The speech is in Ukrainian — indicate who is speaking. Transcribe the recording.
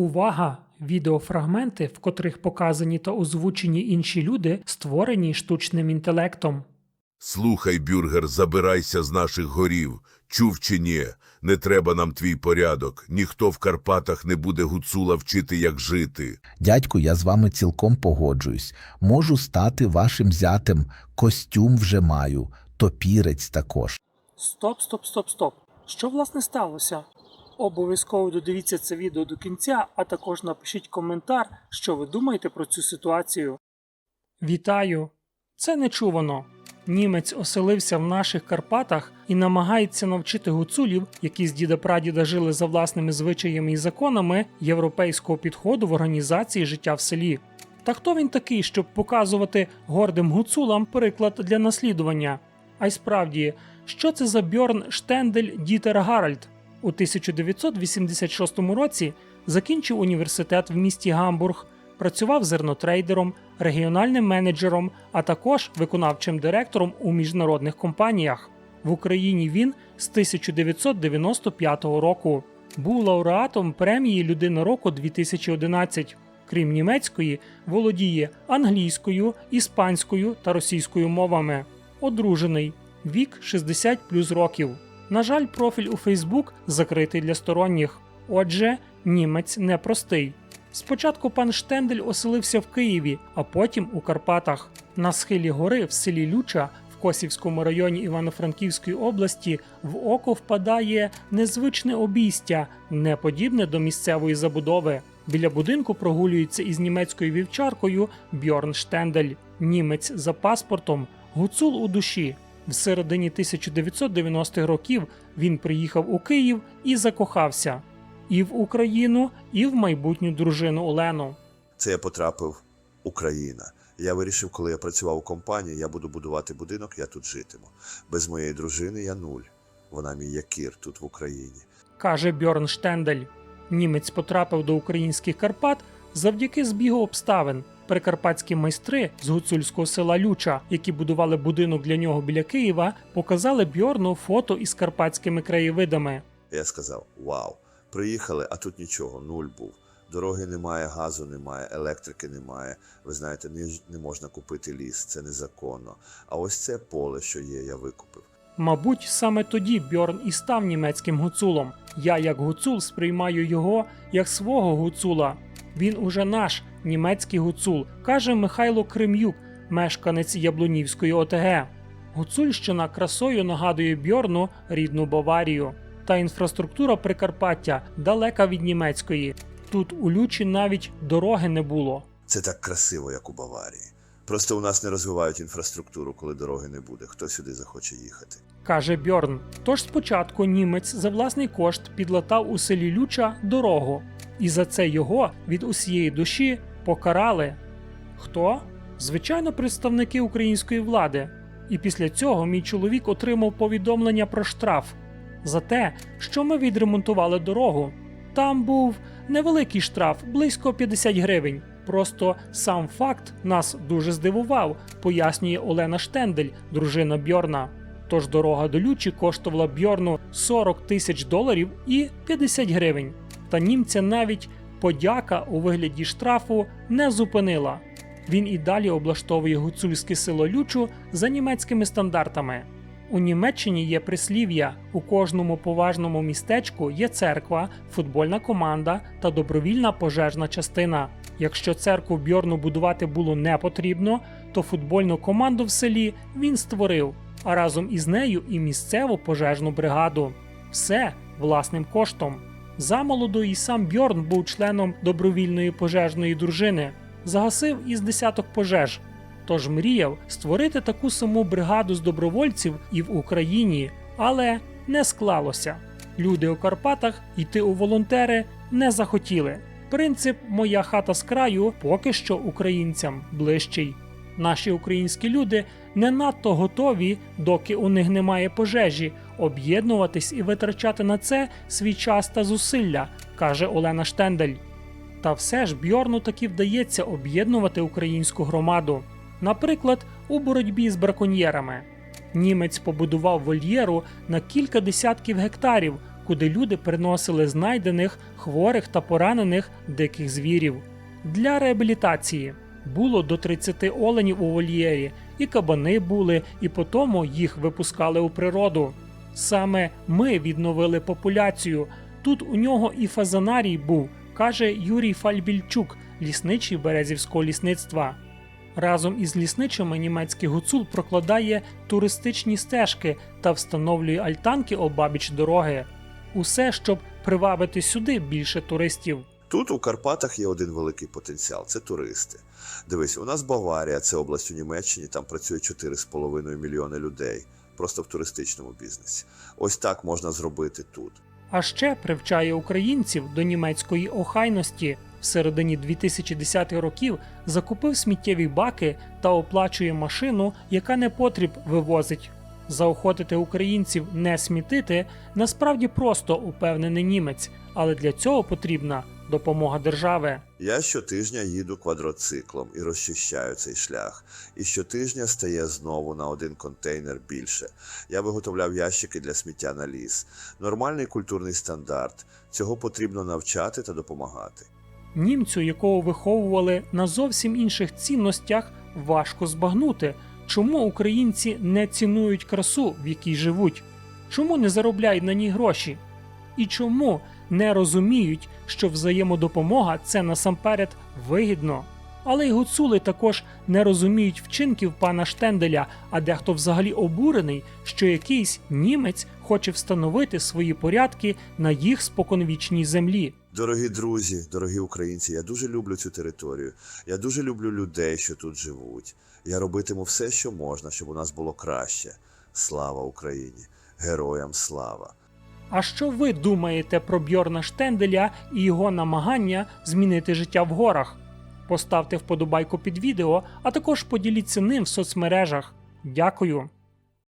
Speaker 1: Увага! Відеофрагменти, в котрих показані та озвучені інші люди, створені штучним інтелектом.
Speaker 2: Слухай, бюргер, забирайся з наших горів. Чув чи ні? Не треба нам твій порядок. Ніхто в Карпатах не буде гуцула вчити, як жити.
Speaker 3: Дядьку, я з вами цілком погоджуюсь. Можу стати вашим зятем, костюм вже маю, топірець також.
Speaker 1: Стоп, стоп, стоп, стоп. Що власне сталося? Обов'язково додивіться це відео до кінця, а також напишіть коментар, що ви думаєте про цю ситуацію. Вітаю! Це нечувано. Німець оселився в наших Карпатах і намагається навчити гуцулів, які з діда прадіда жили за власними звичаями і законами європейського підходу в організації життя в селі. Та хто він такий, щоб показувати гордим гуцулам приклад для наслідування? А й справді, що це за Бьорн Штендель Дітер Гаральд? У 1986 році закінчив університет в місті Гамбург, працював зернотрейдером, регіональним менеджером, а також виконавчим директором у міжнародних компаніях. В Україні він з 1995 року був лауреатом премії Людина року 2011. Крім німецької, володіє англійською, іспанською та російською мовами. Одружений, вік 60 плюс років. На жаль, профіль у Фейсбук закритий для сторонніх. Отже, німець непростий. Спочатку пан Штендель оселився в Києві, а потім у Карпатах. На схилі гори в селі Люча в Косівському районі Івано-Франківської області в око впадає незвичне обійстя, не подібне до місцевої забудови. Біля будинку прогулюється із німецькою вівчаркою Бьорн Штендель, німець за паспортом, гуцул у душі. В середині 1990-х років він приїхав у Київ і закохався і в Україну, і в майбутню дружину Олену.
Speaker 4: Це я потрапив Україна. Я вирішив, коли я працював у компанії, я буду будувати будинок, я тут житиму. Без моєї дружини я нуль. Вона мій якір тут в Україні.
Speaker 1: каже Бьорн Штендель. Німець потрапив до українських Карпат завдяки збігу обставин. Прикарпатські майстри з гуцульського села Люча, які будували будинок для нього біля Києва, показали Бьорну фото із карпатськими краєвидами.
Speaker 4: Я сказав: Вау, приїхали, а тут нічого, нуль був. Дороги немає, газу немає, електрики немає. Ви знаєте, не, не можна купити ліс, це незаконно. А ось це поле, що є, я викупив.
Speaker 1: Мабуть, саме тоді Бьорн і став німецьким гуцулом. Я, як гуцул, сприймаю його як свого гуцула. Він уже наш німецький гуцул, каже Михайло Крем'юк, мешканець Яблунівської ОТГ. Гуцульщина красою нагадує Бьорну рідну Баварію. Та інфраструктура Прикарпаття далека від німецької. Тут у Лючі навіть дороги не було.
Speaker 4: Це так красиво, як у Баварії. Просто у нас не розвивають інфраструктуру, коли дороги не буде. Хто сюди захоче їхати?
Speaker 1: каже Бьорн. Тож спочатку німець за власний кошт підлатав у селі Люча дорогу, і за це його від усієї душі покарали. Хто? Звичайно, представники української влади. І після цього мій чоловік отримав повідомлення про штраф за те, що ми відремонтували дорогу. Там був невеликий штраф, близько 50 гривень. Просто сам факт нас дуже здивував, пояснює Олена Штендель, дружина Бьорна. Тож дорога до Лючі коштувала Бьорну 40 тисяч доларів і 50 гривень. Та німця навіть подяка у вигляді штрафу не зупинила. Він і далі облаштовує гуцульське село Лючу за німецькими стандартами. У Німеччині є прислів'я: у кожному поважному містечку є церква, футбольна команда та добровільна пожежна частина. Якщо церкву Бьорну будувати було не потрібно, то футбольну команду в селі він створив, а разом із нею і місцеву пожежну бригаду. Все власним коштом. Замолоду і сам Бьорн був членом добровільної пожежної дружини, загасив із десяток пожеж. Тож мріяв створити таку саму бригаду з добровольців і в Україні, але не склалося. Люди у Карпатах йти у волонтери не захотіли. Принцип Моя хата з краю поки що українцям ближчий. Наші українські люди не надто готові, доки у них немає пожежі, об'єднуватись і витрачати на це свій час та зусилля, каже Олена Штендель. Та все ж Бьорну таки вдається об'єднувати українську громаду, наприклад, у боротьбі з браконьєрами. Німець побудував вольєру на кілька десятків гектарів, куди люди приносили знайдених, хворих та поранених диких звірів. Для реабілітації було до 30 оленів у вольєрі, і кабани були, і потому їх випускали у природу. Саме ми відновили популяцію. Тут у нього і фазанарій був, каже Юрій Фальбільчук, лісничий березівського лісництва. Разом із лісничими німецький гуцул прокладає туристичні стежки та встановлює альтанки обабіч дороги. Усе, щоб привабити сюди більше туристів.
Speaker 4: Тут у Карпатах є один великий потенціал це туристи. Дивись, у нас Баварія, це область у Німеччині, там працює 4,5 мільйони людей, просто в туристичному бізнесі. Ось так можна зробити тут.
Speaker 1: А ще привчає українців до німецької охайності. В середині 2010 років закупив сміттєві баки та оплачує машину, яка непотріб вивозить. Заохотити українців не смітити насправді просто упевнений німець, але для цього потрібна допомога держави.
Speaker 4: Я щотижня їду квадроциклом і розчищаю цей шлях. І щотижня стає знову на один контейнер більше. Я виготовляв ящики для сміття на ліс. Нормальний культурний стандарт. Цього потрібно навчати та допомагати.
Speaker 1: Німцю, якого виховували на зовсім інших цінностях, важко збагнути, чому українці не цінують красу, в якій живуть, чому не заробляють на ній гроші, і чому не розуміють, що взаємодопомога це насамперед вигідно. Але й гуцули також не розуміють вчинків пана Штенделя, а дехто взагалі обурений, що якийсь німець хоче встановити свої порядки на їх споконвічній землі.
Speaker 4: Дорогі друзі, дорогі українці, я дуже люблю цю територію. Я дуже люблю людей, що тут живуть. Я робитиму все, що можна, щоб у нас було краще. Слава Україні! Героям слава!
Speaker 1: А що ви думаєте про Бьорна Штенделя і його намагання змінити життя в горах? Поставте вподобайку під відео, а також поділіться ним в соцмережах. Дякую.